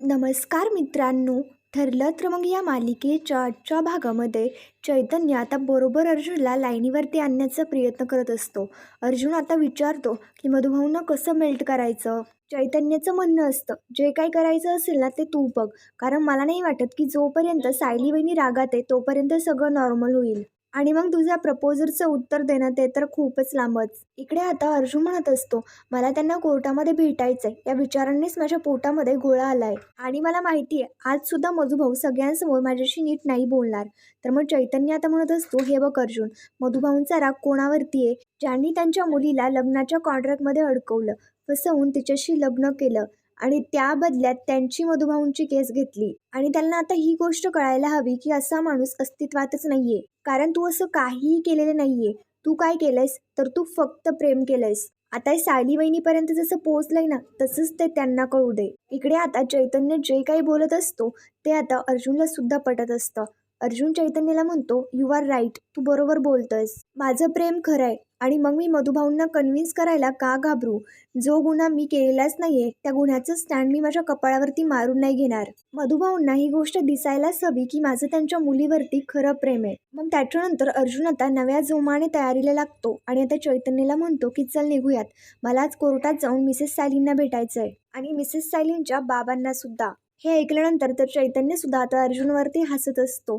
नमस्कार मित्रांनो ठरलं तर मग या मालिकेच्या आजच्या भागामध्ये चैतन्य आता बरोबर अर्जुनला लाईनीवरती आणण्याचा प्रयत्न करत असतो. अर्जुन आता विचारतो की मधुभाऊंना कसं मेल्ट करायचं? चैतन्याचं म्हणणं असतं जे काही करायचं असेल ना ते तू बघ. कारण मला नाही वाटत की जोपर्यंत सायली बहिणी रागात आहे तोपर्यंत सगळं नॉर्मल होईल. आणि मग तुझ्या प्रपोजरचं उत्तर देणं ते तर खूपच लांबच. इकडे आता अर्जुन म्हणत असतो मला त्यांना कोर्टामध्ये भेटायचं आहे या विचारांनीच माझ्या पोटामध्ये गोळा आला आहे आणि मला माहिती आहे आज सुद्धा मधुभाऊ सगळ्यांसमोर माझ्याशी नीट नाही बोलणार. तर मग चैतन्य आता म्हणत असतो हे बघ अर्जुन मधुभाऊंचा राग कोणावरती आहे? ज्यांनी त्यांच्या मुलीला लग्नाच्या कॉन्ट्रॅक्टमध्ये अडकवलं फसवून तिच्याशी लग्न केलं. आणि त्या बदल्यात त्यांची मधुभाऊंची केस घेतली. आणि त्यांना आता ही गोष्ट कळायला हवी की असा माणूस अस्तित्वातच नाहीये. कारण तू असं काहीही केलेलं नाहीये. तू काय केलंयस? तर तू फक्त प्रेम केलंयस. आता हे सायली वहिनीपर्यंत जसं पोहोचलंय ना तसंच ते त्यांना कळू दे. इकडे आता चैतन्य जे काही बोलत असतो ते आता अर्जुनला सुद्धा पटत असतं. अर्जुन चैतन्याला म्हणतो यू आर राईट तू बरोबर बोलतोयस. माझं प्रेम खरं आहे आणि मग मी मधुभाऊंना कन्व्हिन्स करायला का घाबरू? जो गुन्हा मी केलेलाच नाहीये त्या गुन्ह्याचं स्टँड मी माझ्या कपाळावरती मारून नाही घेणार. मधुभाऊंना ही गोष्ट दिसायलाच हवी की माझं त्यांच्या मुलीवरती खरं प्रेम आहे. मग त्याच्यानंतर अर्जुन आता नव्या जोमाने तयारीला लागतो आणि आता चैतन्यला म्हणतो की चल निघूयात. मला आज कोर्टात जाऊन मिसेस सायलींना भेटायचं आहे आणि मिसेस सायलींच्या बाबांना सुद्धा. हे ऐकल्यानंतर तर चैतन्य सुद्धा आता अर्जुनवरती हसत असतो.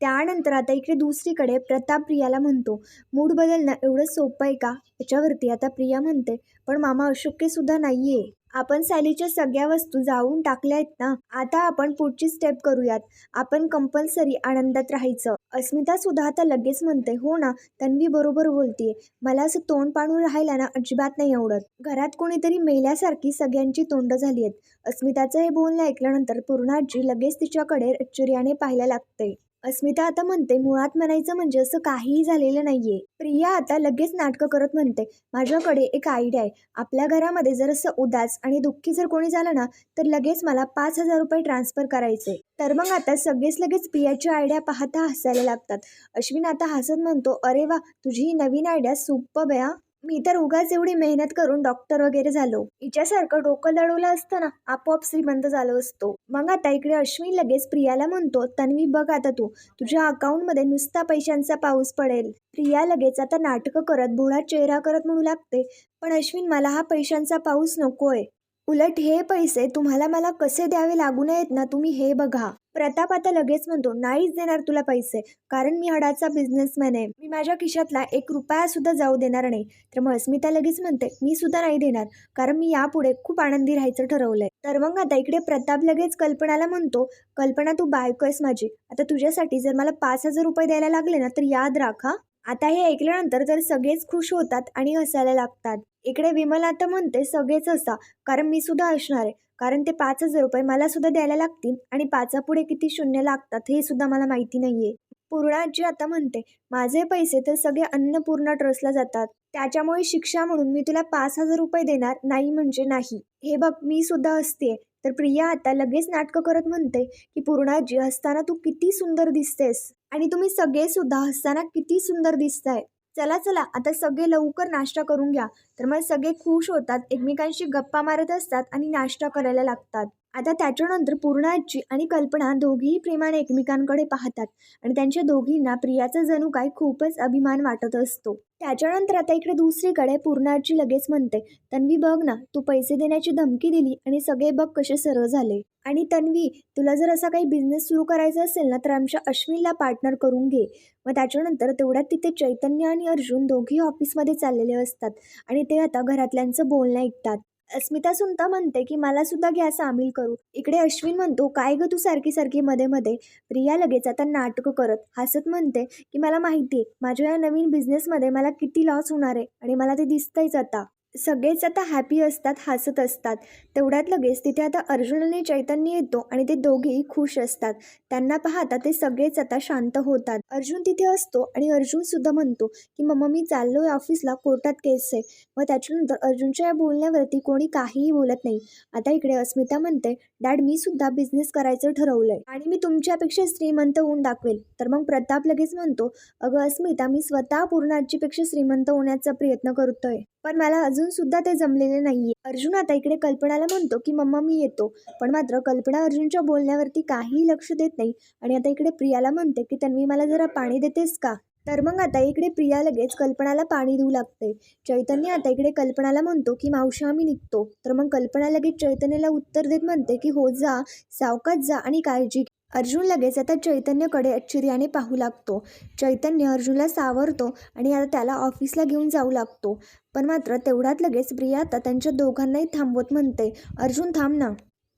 त्यानंतर आता इकडे दुसरीकडे प्रताप प्रियाला म्हणतो मूड बदलणं एवढं सोपं आहे का? याच्यावरती आता प्रिया म्हणते पण मामा अशक्यसुद्धा नाही आहे आपण सॅलीच्या सगळ्या वस्तू जाळून टाकल्या आहेत ना? आता आपण पुढची स्टेप करूयात. आपण कंपल्सरी आनंदात राहायचं. अस्मिता सुद्धा आता लगेच म्हणते हो ना तन्वी बरोबर बोलतीये. मला असं तोंड पाडून राहायला ना अजिबात नाही आवडत. घरात कोणीतरी मेल्यासारखी सगळ्यांची तोंड झाली आहेत अस्मिताचं हे बोलणं ऐकल्यानंतर पूर्णाजी लगेच तिच्याकडे आश्चर्याने पाहायला लागते. अस्मिता आता म्हणते मुळात म्हणायचं म्हणजे असं काहीही झालेलं नाहीये. प्रिया आता लगेच नाटकं करत म्हणते माझ्याकडे एक आयडिया आहे. आपल्या घरामध्ये जर असं उदास आणि दुःखी जर कोणी झालं ना तर लगेच मला पाच हजार रुपये ट्रान्सफर करायचे. तर मग आता सगळेच लगेच प्रियाची आयडिया पाहता हसायला लागतात. अश्विन आता हसत म्हणतो अरे वा तुझी ही नवीन आयडिया सुप्प बया मी तर उगाच एवढी मेहनत करून डॉक्टर वगैरे झालो. हिच्यासारखं डोकं लढवलं असतं ना आपोआप श्रीमंत झालो असतो. मग आता इकडे अश्विन लगेच प्रियाला म्हणतो तन्वी बघ आता तू. तुझ्या अकाउंटमध्ये नुसता पैशांचा पाऊस पडेल. प्रिया लगेच आता नाटकं करत भोळा चेहरा करत म्हणू लागते. पण अश्विन मला हा पैशांचा पाऊस नकोय. उलट हे पैसे तुम्हाला मला कसे द्यावे लागू नयेत ना तुम्ही हे बघा. प्रताप आता लगेच म्हणतो नाहीच देणार तुला पैसे कारण मी हडाचा बिझनेसमॅन आहे. मी माझ्या खिशातला एक रुपया सुद्धा जाऊ देणार नाही. तर मग अस्मिता लगेच म्हणते मी सुद्धा नाही देणार कारण मी यापुढे खूप आनंदी राहायचं ठरवलंय. तर मग आता इकडे प्रताप लगेच कल्पनाला म्हणतो कल्पना तू बायको आहेस माझी. आता तुझ्यासाठी जर मला पाच हजार रुपये द्यायला लागले ना तर याद राख. हा आता हे ऐकल्यानंतर तर सगळेच खुश होतात आणि हसायला लागतात. इकडे विमल आता म्हणते सगळेच हसा कारण मी सुद्धा असणार आहे. कारण ते पाच हजार रुपये मला सुद्धा द्यायला लागतील आणि पाचापुढे किती शून्य लागतात हे सुद्धा मला माहिती नाहीये. पूर्णाजी आता म्हणते माझे पैसे तर सगळे अन्नपूर्णा ट्रस्टला जातात. त्याच्यामुळे शिक्षा म्हणून मी तुला पाच हजार रुपये देणार नाही म्हणजे नाही. हे बघ मी सुद्धा असते तर प्रिया आता लगेच नाटकं करत म्हणते की पूर्णाजी हसताना तू किती सुंदर दिसतेस. आणि तुम्ही सगळे सुद्धा हसताना किती सुंदर दिसताय. चला चला आता सगळे लवकर नाश्ता करून घ्या. तर मग सगळे खुश होतात एकमेकांशी गप्पा मारत असतात आणि नाश्ता करायला लागतात. आता त्याच्यानंतर पूर्णाची आणि कल्पना दोघीही प्रेमाने एकमेकांकडे पाहतात आणि त्यांच्या दोघींना प्रियाचा जणू काय खूपच अभिमान वाटत असतो. त्याच्यानंतर आता इकडे दुसरीकडे पूर्णाची लगेच म्हणते तन्वी बघ ना तू पैसे देण्याची धमकी दिली आणि सगळे बघ कसे सरळ झाले. आणि तन्वी तुला जर असा काही बिझनेस सुरू करायचा असेल ना तर आमच्या अश्विनला पार्टनर करून घे. मग त्याच्यानंतर तेवढ्यात तिथे चैतन्य आणि अर्जुन दोघेही ऑफिसमध्ये चाललेले असतात आणि ते आता घरातल्यांचं बोलणं ऐकतात. अस्मिता सुनता म्हणते की मला सुद्धा घ्या सामील करू. इकडे अश्विन म्हणतो काय ग तू सारखी सारखी मध्ये मध्ये? प्रिया लगेच आता नाटकं करत हसत म्हणते की मला माहिती आहे माझ्या या नवीन बिझनेसमध्ये मला किती लॉस होणार आहे आणि मला ते दिसतंयच आता. सगळेच आता हॅपी असतात हसत असतात. तेवढ्यात लगेच तिथे आता अर्जुन आणि चैतन्य येतो आणि ते दोघेही खुश असतात. त्यांना पाहता ते सगळेच आता शांत होतात. अर्जुन तिथे असतो आणि अर्जुन सुद्धा म्हणतो की मम्मा मी चाललो आहे ऑफिसला कोर्टात केस आहे. मग त्याच्यानंतर अर्जुनच्या या बोलण्यावरती कोणी काहीही बोलत नाही. आता इकडे अस्मिता म्हणते डॅड मी सुद्धा बिझनेस करायचं ठरवलंय आणि मी तुमच्यापेक्षा श्रीमंत होऊन दाखवेल. तर मग प्रताप लगेच म्हणतो अगं अस्मिता मी स्वतः पूर्ण श्रीमंत होण्याचा प्रयत्न करतोय. पण मला अजून सुद्धा ते जमलेले नाहीये. अर्जुन आता इकडे कल्पनाला म्हणतो की मम्मा मी येतो. पण मात्र कल्पना अर्जुनच्या बोलण्यावरती काहीही लक्ष देत नाही आणि आता इकडे प्रियाला म्हणते की तन्वी मला जरा पाणी देतेस का? तर मग आता इकडे प्रिया लगेच कल्पनाला पाणी देऊ लागते. चैतन्य आता इकडे कल्पनाला म्हणतो की मावशी आम्ही निघतो. तर मग कल्पना लगेच चैतन्याला उत्तर देत म्हणते की हो जा सावकाश जा आणि काळजी अर्जुन लगेच आता चैतन्यकडे आश्चर्याने पाहू लागतो. चैतन्य अर्जुनला सावरतो आणि आता त्याला ऑफिसला घेऊन जाऊ लागतो. पण मात्र तेवढ्यात लगेच प्रिया आता त्यांच्या दोघांनाही थांबवत म्हणते अर्जुन थांब ना.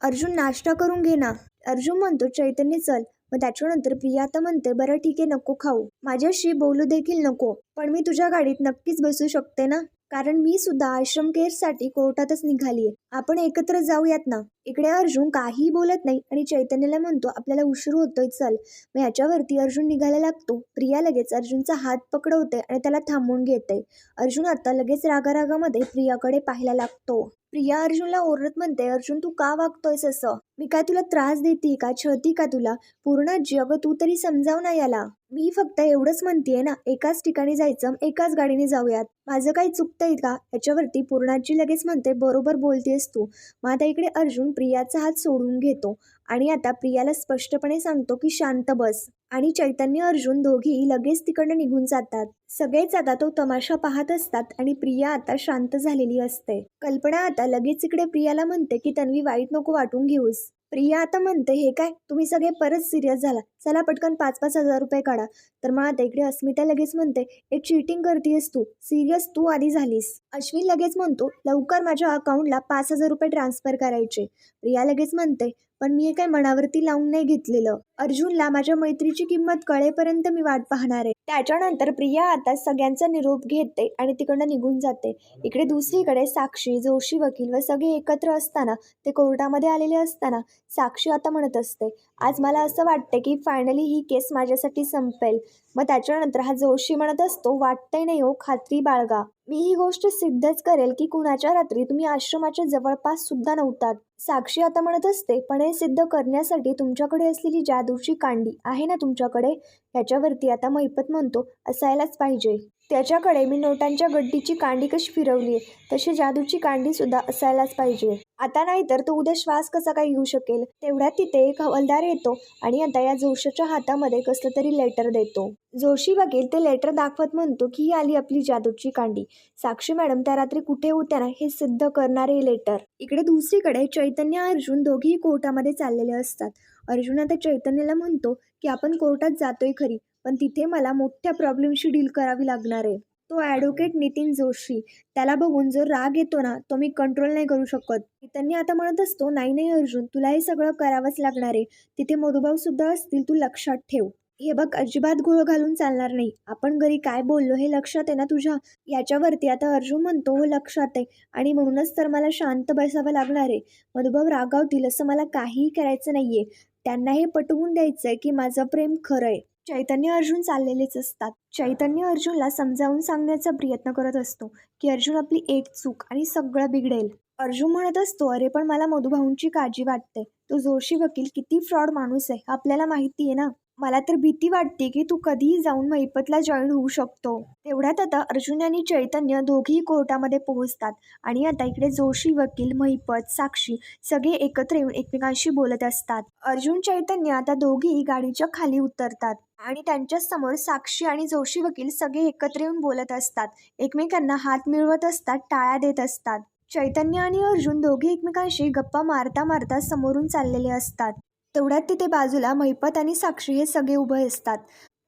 अर्जुन नाश्ता करून घे ना. अर्जुन म्हणतो चैतन्य चल. मग त्याच्यानंतर प्रिया आता म्हणते बरं ठीक आहे नको खाऊ. माझ्याशी बोलू देखील नको पण मी तुझ्या गाडीत नक्कीच बसू शकते ना? कारण मी सुद्धा आश्रम केअरसाठी कोर्टातच निघालीये. आपण एकत्र जाऊयात ना? इकडे अर्जुन काहीही बोलत नाही आणि चैतन्याला म्हणतो आपल्याला उशीर होतोय चल. मग याच्यावरती अर्जुन निघायला लागतो. प्रिया लगेच अर्जुनचा हात पकडवते आणि त्याला थांबून घेते. अर्जुन आता लगेच रागारागामध्ये प्रियाकडे पाहायला लागतो. प्रिया अर्जुनला ओरडत म्हणते अर्जुन तू का वागतोयस असं? मी काय तुला त्रास देते का? छळती का तुला? पूर्ण जग तू तरी समजाव ना याला. मी फक्त एवढंच म्हणतेय ना एकाच ठिकाणी जायचं एकाच गाडीने जाऊयात. माझं काही चुकतंय का? याच्यावरती पूर्णाजी लगेच म्हणते बरोबर बोलतेस तू. मग आता इकडे अर्जुन प्रियाचा हात सोडून घेतो आणि आता प्रियाला स्पष्टपणे सांगतो की शांत बस. आणि चैतन्य अर्जुन दोघी लगेच तिकडनं निघून जातात. सगळेच आता तो तमाशा पाहत असतात आणि प्रिया आता शांत झालेली असते. कल्पना आता लगेच इकडे प्रियाला म्हणते की तन्वी वाईट नको वाटून घेऊस. प्रिया आता म्हणते हे काय? तुम्ही सगळे परत सिरियस झाला चला पटकन पाच पाच हजार रुपये काढा. तर मग आता इकडे अस्मिता लगेच म्हणते एक चीटिंग करतेस तू. सिरियस तू आधी झालीस. अश्विन लगेच म्हणतो लवकर माझ्या अकाउंटला पाच हजार रुपये ट्रान्सफर करायचे. प्रिया लगेच म्हणते पण मी हे काय मनावरती लावून नाही घेतलेलं. अर्जुनला माझ्या मैत्रीची किंमत कळेपर्यंत मी वाट पाहणार आहे. त्याच्यानंतर प्रिया आता सगळ्यांचा निरोप घेते आणि तिकडनं निघून जाते. इकडे दुसरीकडे साक्षी जोशी वकील व सगळे एकत्र असताना ते कोर्टामध्ये आलेले असताना साक्षी आता म्हणत असते आज मला असं वाटतं की फायनली ही केस माझ्यासाठी संपेल. मग त्याच्यानंतर हा जोशी म्हणत असतो वाटतंय नाही हो खात्री बाळगा. मी ही गोष्ट सिद्धच करेल की कुणाच्या रात्री तुम्ही आश्रमाच्या जवळपास सुद्धा नव्हतात. साक्षी आता म्हणत असते पण हे सिद्ध करण्यासाठी तुमच्याकडे असलेली जादूची कांडी आहे ना तुमच्याकडे? याच्यावरती आता मैपत म्हणतो असायलाच पाहिजे. त्याच्याकडे मी नोटांच्या गड्डीची कांडी कशी फिरवली आहे तशी जादूची कांडी सुद्धा असायलाच पाहिजे. आता नाही तर तो उद्या श्वास कसा काय घेऊ शकेल तेवढ्यात तिथे एक हवालदार येतो आणि आता या जोशाच्या हातामध्ये कसलं तरी लेटर देतो. जोशी वकील ते लेटर दाखवत म्हणतो की ही आली आपली जादूची कांडी. साक्षी मॅडम त्या रात्री कुठे होत्या ना हे सिद्ध करणारे लेटर. इकडे दुसरीकडे चैतन्य अर्जुन दोघेही कोर्टामध्ये चाललेले असतात. अर्जुन आता चैतन्याला म्हणतो की आपण कोर्टात जातोय खरी पण तिथे मला मोठ्या प्रॉब्लेमशी डील करावी लागणार आहे. तो ॲडव्होकेट नितीन जोशी. त्याला बघून जो राग येतो ना तो मी कंट्रोल नाही करू शकत. त्यांनी आता म्हणत असतो नाही नाही अर्जुन तुला हे सगळं करावंच लागणार आहे. तिथे मधुभाऊ सुद्धा असतील तू लक्षात ठेव. हे बघ अजिबात घोळ घालून चालणार नाही. आपण घरी काय बोललो हे लक्षात आहे ना तुझ्या? याच्यावरती आता अर्जुन म्हणतो हो लक्षात आहे. आणि म्हणूनच तर मला शांत बसावं लागणार आहे. मधुभाऊ रागावतील असं मला काहीही करायचं नाहीये. त्यांना हे पटवून द्यायचं आहे की माझं प्रेम खरं आहे. चैतन्य अर्जुन चाललेलेच असतात. चैतन्य अर्जुनला समजावून सांगण्याचा प्रयत्न करत असतो की अर्जुन आपली एक चूक आणि सगळं बिघडेल. अर्जुन म्हणत असतो अरे पण मला मधुभाऊंची काळजी वाटते. तो जोशी वकील किती फ्रॉड माणूस आहे. आपल्याला माहिती आहे ना? मला तर भीती वाटते की तू कधीही जाऊन महिपतला जॉईन होऊ शकतो. तेवढ्यात आता अर्जुन आणि चैतन्य दोघेही कोर्टामध्ये पोहोचतात आणि आता इकडे जोशी वकील महिपत साक्षी सगळे एकत्र येऊन एकमेकांशी बोलत असतात. अर्जुन चैतन्य आता दोघेही गाडीच्या खाली उतरतात. आणि त्यांच्यासमोर साक्षी आणि जोशी वकील सगळे एकत्र येऊन बोलत असतात. एकमेकांना हात मिळवत असतात टाळ्या देत असतात. चैतन्य आणि अर्जुन दोघे एकमेकांशी गप्पा मारता मारता समोरून चाललेले असतात. तेवढ्यात तिथे बाजूला महिपत आणि साक्षी हे सगळे उभे असतात.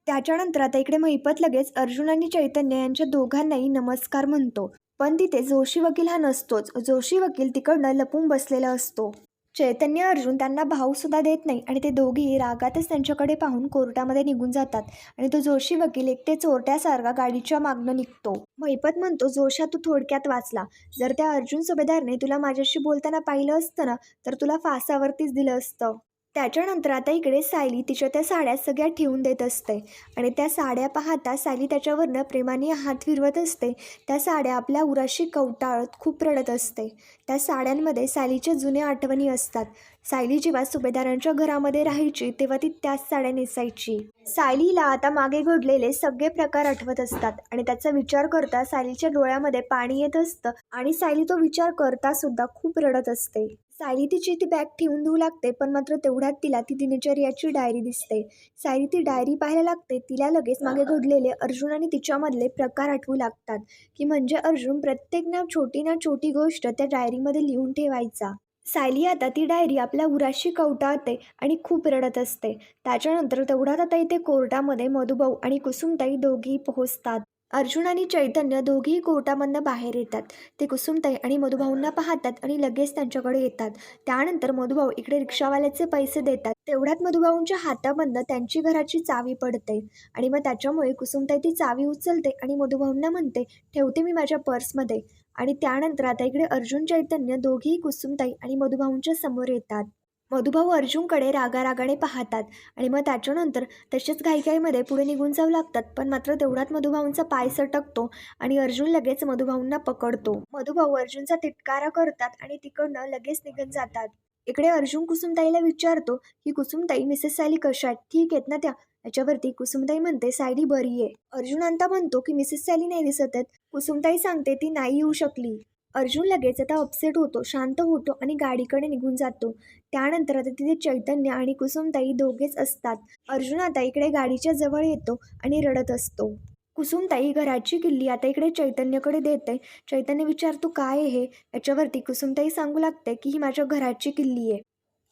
त्याच्यानंतर आता इकडे महिपत लगेच अर्जुन आणि चैतन्य यांच्या दोघांनाही नमस्कार म्हणतो. पण तिथे जोशी वकील हा नसतोच. जोशी वकील तिकडनं लपून बसलेला असतो. चैतन्य अर्जुन त्यांना भाऊसुद्धा देत नाही आणि ते दोघी रागातच त्यांच्याकडे पाहून कोर्टामध्ये निघून जातात आणि तो जोशी वकील एकटे चोरट्यासारखा गाडीच्या मागणं निघतो. महिपत म्हणतो जोशा तू थोडक्यात वाचला. जर त्या अर्जुन सुभेदारने तुला माझ्याशी बोलताना पाहिलं असतं ना तर तुला फासावरतीच दिलं असतं. त्याच्यानंतर आता इकडे सायली तिच्या त्या साड्या सगळ्या ठेवून देत असते. आणि त्या साड्या पाहता सायली त्याच्यावरनं प्रेमाने हात फिरवत असते. त्या साड्या आपल्या उराशी कवटाळत खूप रडत असते. त्या साड्यांमध्ये सायलीच्या जुन्या आठवणी असतात. सायली जेव्हा सुभेदारांच्या घरामध्ये राहायची तेव्हा ती त्याच साड्या नेसायची. सायलीला आता मागे घडलेले सगळे प्रकार आठवत असतात आणि त्याचा विचार करता सायलीच्या डोळ्यामध्ये पाणी येत असतं आणि सायली तो विचार करता सुद्धा खूप रडत असते. सायली तिची ती बॅग ठेवून देऊ लागते पण मात्र तेवढ्यात तिला ती दिनचर्याची डायरी दिसते. सायली ती डायरी पाहायला लागते तिला लगेच मागे घडलेले अर्जुन आणि तिच्यामधले प्रकार आठवू लागतात की म्हणजे अर्जुन प्रत्येक ना छोटी ना छोटी गोष्ट त्या डायरीमध्ये लिहून ठेवायचा. सायली आता ती डायरी आपल्या उराशी कवटाळते आणि खूप रडत असते. त्याच्यानंतर तेवढ्यात आता इथे कोर्टामध्ये मधुभाऊ आणि कुसुमताई दोघी पोहोचतात. अर्जुन आणि चैतन्य दोघेही कोर्टामधनं बाहेर येतात. ते कुसुमताई आणि मधुभाऊंना पाहतात आणि लगेच त्यांच्याकडे येतात. त्यानंतर मधुभाऊ इकडे रिक्षावाल्याचे पैसे देतात. तेवढ्यात मधुभाऊंच्या हातामधनं त्यांची घराची चावी पडते आणि मग त्याच्यामुळे कुसुमताई ती चावी उचलते आणि मधुभाऊंना म्हणते ठेवते मी माझ्या पर्समध्ये. आणि त्यानंतर आता इकडे अर्जुन चैतन्य दोघेही कुसुमताई आणि मधुभाऊंच्या समोर येतात. मधुभाऊ अर्जुनकडे रागारागाने पाहतात आणि मग त्याच्यानंतर तसेच घाईघाईमध्ये पुढे निघून जाऊ लागतात. पण मात्र तेवढ्यात मधुभाऊंचा पाय सटकतो आणि अर्जुन लगेच मधुभाऊंना पकडतो. मधुभाऊ अर्जुनचा तिटकारा करतात आणि तिकडनं लगेच निघून जातात. इकडे अर्जुन कुसुमताईला विचारतो की कुसुमताई मिसेस सायली कशा आहेत? ठीक आहेत ना त्या याच्यावरती कुसुमताई म्हणते सायली बरी आहे. अर्जुन अंता म्हणतो की मिसेस सायली नाही दिसत आहेत. कुसुमताई सांगते ती नाही येऊ शकली. अर्जुन लगेच आता अपसेट होतो शांत होतो आणि गाडीकडे निघून जातो. त्यानंतर आता तिथे चैतन्य आणि कुसुमताई दोघेच असतात. अर्जुन आता इकडे गाडीच्या जवळ येतो आणि रडत असतो. कुसुमताई घराची किल्ली आता इकडे चैतन्यकडे देते. चैतन्य विचारतो काय हे? याच्यावरती कुसुमताई सांगू लागते की ही माझ्या घराची किल्ली आहे.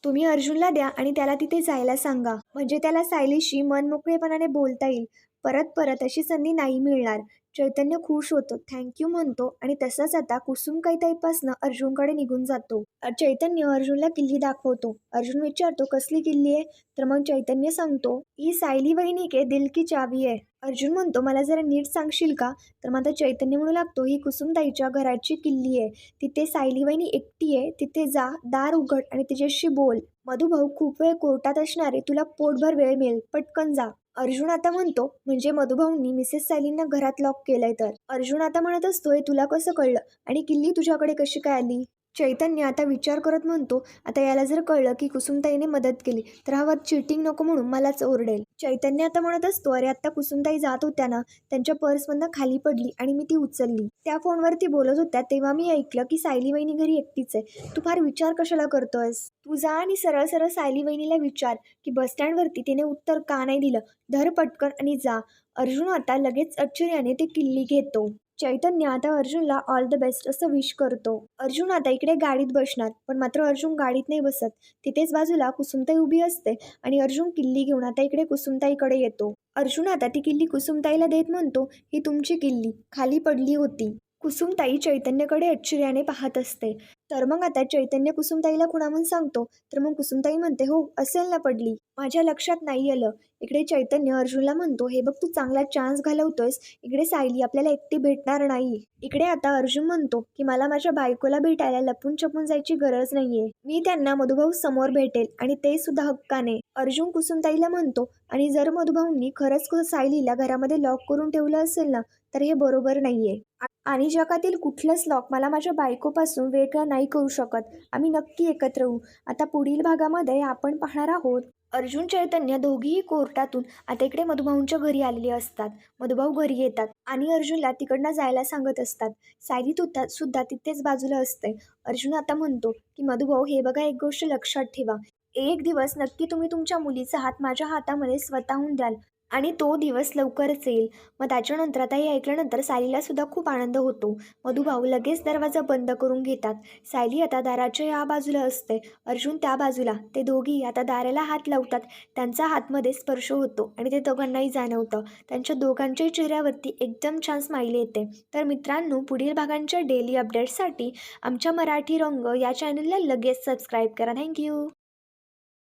तुम्ही अर्जुनला द्या आणि त्याला तिथे जायला सांगा. म्हणजे त्याला सायलीशी मनमोकळेपणाने बोलता येईल. परत परत अशी संधी नाही मिळणार. चैतन्य खुश होतो. थँक्यू म्हणतो आणि तसंच आता कुसुम कैताईपासनं अर्जुनकडे निघून जातो. चैतन्य अर्जुनला किल्ली दाखवतो. अर्जुन विचारतो कसली किल्ली आहे? तर मग चैतन्य सांगतो ही सायली वहिनी के दिल की चावी आहे अर्जुन म्हणतो मला जरा नीट सांगशील का? तर मग आता चैतन्य म्हणू लागतो ही कुसुमताईच्या घराची किल्ली आहे. तिथे सायली वहिनी एकटी आहे. तिथे जा दार उघड आणि तिच्याशी बोल. मधुभाऊ खूप वेळ कोर्टात असणारे तुला पोटभर वेळ मिळेल. पटकन जा. अर्जुन आता म्हणतो म्हणजे मधुभाऊंनी मिसेस सायलींना घरात लॉक केलंय तर. अर्जुन आता म्हणत असतोय तुला कसं कळलं? आणि किल्ली तुझ्याकडे कशी काय आली? चैतन्य आता विचार करत म्हणतो आता याला जर कळलं की कुसुमताईने मदत केली तर हा चिटिंग नको म्हणून मलाच ओरडेल. चैतन्य आता म्हणत असतो अरे आता कुसुमताई जात होत्या ना त्यांच्या पर्समधनं खाली पडली आणि मी ती उचलली. त्या फोनवरती बोलत होत्या तेव्हा मी ऐकलं की सायली वहिनी घरी एकटीच आहे. तू फार विचार कशाला करतोयस? तू जा आणि सरळ सरळ सायली वहिनीला विचार की बसस्टँडवरती तिने उत्तर का नाही दिलं. धर पटकन आणि जा. अर्जुन आता लगेच आश्चर्याने ते किल्ली घेतो. चैतन्य आता अर्जुनला ऑल द बेस्ट असं विश करतो. अर्जुन आता इकडे गाडीत बसणार पण मात्र अर्जुन गाडीत नाही बसत. तिथेच बाजूला कुसुमताई उभी असते आणि अर्जुन किल्ली घेऊन आता इकडे कुसुमताईकडे येतो. अर्जुन आता ती किल्ली कुसुमताईला देत म्हणतो ही तुमची किल्ली. खाली पडली होती. कुसुमताई चैतन्यकडे आश्चर्याने पाहत असते. तर मग आता चैतन्य कुसुमताईला खुणामून सांगतो. तर मग कुसुमताई म्हणते हो असेल ना पडली. माझ्या लक्षात नाही आलं. इकडे चैतन्य अर्जुनला म्हणतो हे बघ तू चांगला चान्स घालवतोयस. इकडे सायली आपल्याला एकटी भेटणार नाही. इकडे आता अर्जुन म्हणतो की मला माझ्या बायकोला भेटायला लपून छपून जायची गरज नाहीये. मी त्यांना मधुभाऊ समोर भेटेल आणि ते सुद्धा हक्काने. अर्जुन कुसुमताईला म्हणतो आणि जर मधुभाऊंनी खरंच सायलीला घरामध्ये लॉक करून ठेवलं असेल ना तर हे बरोबर नाही आहे आणि जगातील कुठलंच लॉक मला माझ्या बायकोपासून वेगळं नाही करू शकत? आम्ही नक्की एकत्र होऊ. आता पुढील भागामध्ये आपण पाहणार आहोत. अर्जुन चैतन्य दोघीही कोर्टातून आता इकडे मधुभाऊंच्या घरी आलेले असतात. मधुभाऊ घरी येतात आणि अर्जुनला तिकडनं जायला सांगत असतात. सायली तुता सुद्धा तिथेच बाजूला असते. अर्जुन आता म्हणतो की मधुभाऊ हे बघा एक गोष्ट लक्षात ठेवा. एक दिवस नक्की तुम्ही तुमच्या मुलीचा हात माझ्या हातामध्ये स्वतःहून द्याल. आणि तो दिवस लवकरच येईल. मग त्याच्यानंतर आता हे ऐकल्यानंतर सायलीला सुद्धा खूप आनंद होतो. मधुभाऊ लगेच दरवाजा बंद करून घेतात. सायली आता दाराच्या या बाजूला असते. अर्जुन त्या बाजूला. ते दोघी आता दाराला हात लावतात. त्यांचा हातमध्ये स्पर्श होतो आणि ते दोघांनाही जाणवतं. त्यांच्या दोघांच्याही चेहऱ्यावरती एकदम छान स्माईल येते. तर मित्रांनो पुढील भागांच्या डेली अपडेट्ससाठी आमच्या मराठी रंग या चॅनलला लगेच सबस्क्राईब करा. थँक्यू